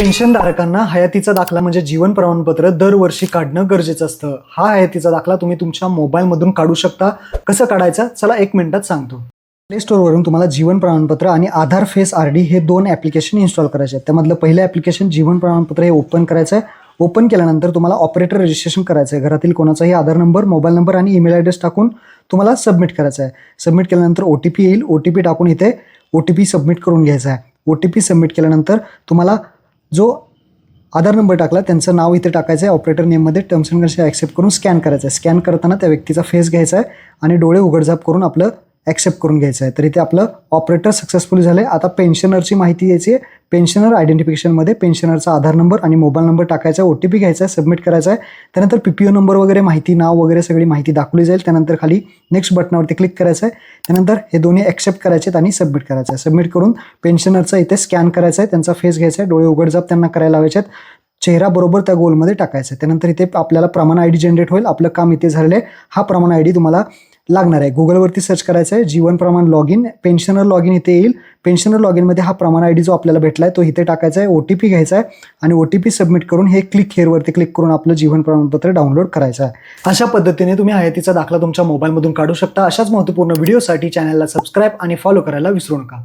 पेन्शनधारकांना हयातीचा दाखला म्हणजे जीवन प्रमाणपत्र दरवर्षी काढणं गरजेचं असतं. हा हयातीचा दाखला तुम्ही तुमच्या मोबाईलमधून काढू शकता. कसं काढायचं? चला एक मिनिटात सांगतो. प्ले स्टोअरवरून तुम्हाला जीवन प्रमाणपत्र आणि आधार फेस आर डी हे दोन ॲप्लिकेशन इन्स्टॉल करायचे आहेत. त्यामधलं पहिलं ॲप्लिकेशन जीवन प्रमाणपत्र हे ओपन करायचं आहे. ओपन केल्यानंतर तुम्हाला ऑपरेटर रजिस्ट्रेशन करायचं आहे. घरातील कोणाचाही आधार नंबर मोबाईल नंबर आणि ईमेल ॲड्रेस टाकून तुम्हाला सबमिट करायचं आहे. सबमिट केल्यानंतर ओ टी पी येईल. ओ टी पी टाकून इथे ओ टी पी सबमिट करून घ्यायचा आहे. ओ टी पी सबमिट केल्यानंतर तुम्हाला जो आधार नंबर टाकला त्यांचं नाव इथे टाकायचं आहे. ऑपरेटर नेममध्ये टर्म्स अँड कंडिशन ॲक्सेप्ट करून स्कॅन करायचं आहे. स्कॅन करताना त्या व्यक्तीचा फेस घ्यायचा आहे आणि डोळे उघडझाप करून आपलं ॲक्सेप्ट करून घ्यायचं आहे. तर इथे आपलं ऑपरेटर सक्सेसफुली झालं. आहे आता पेन्शनरची माहिती द्यायची आहे. पेन्शनर आयडेंटिफिकेशनमध्ये पेन्शनरचा आधार नंबर आणि मोबाईल नंबर टाकायचा आहे. ओ टी पी घ्यायचा आहे. सबमिट करायचा आहे. त्यानंतर पी पी ओ नंबर वगैरे माहिती नाव वगैरे सगळी माहिती दाखवली जाईल. त्यानंतर खाली नेक्स्ट बटनावरती क्लिक करायचं आहे. त्यानंतर हे दोन्ही ॲक्सेप्ट करायचे आहेत आणि सबमिट करायचं आहे. सबमिट करून पेन्शनरचा इथे स्कॅन करायचा आहे. त्यांचा फेस घ्यायचा आहे. डोळे उघडजाप त्यांना करायला लावायचे आहेत. चेहरा बरोबर त्या गोलमध्ये टाकायचा आहे. त्यानंतर इथे आपल्याला प्रमाण आय डी जनरेट होईल. आपलं काम इथे झालेलं आहे. हा प्रमाण आय डी तुम्हाला लागणार आहे. गुगलवरती सर्च करायचं आहे Jeevan Pramaan log in pensioner log in इथे येईल. पेन्शनर लॉग इनमध्ये हा प्रमाण आय डी जो आपल्याला भेटला आहे तो इथे टाकायचा आहे ओ टी पी घ्यायचा आहे आणि ओ टी पी सबमिट करून हे क्लिक हेअरवरती क्लिक करून आपलं जीवन प्रमाणपत्र डाउनलोड करायचं आहे. अशा पद्धतीने तुम्ही हयातीचा दाखला तुमच्या मोबाईलमधून काढू शकता. अशाच महत्त्वपूर्ण व्हिडिओसाठी चॅनलला सबस्क्राईब आणि फॉलो करायला विसरू नका.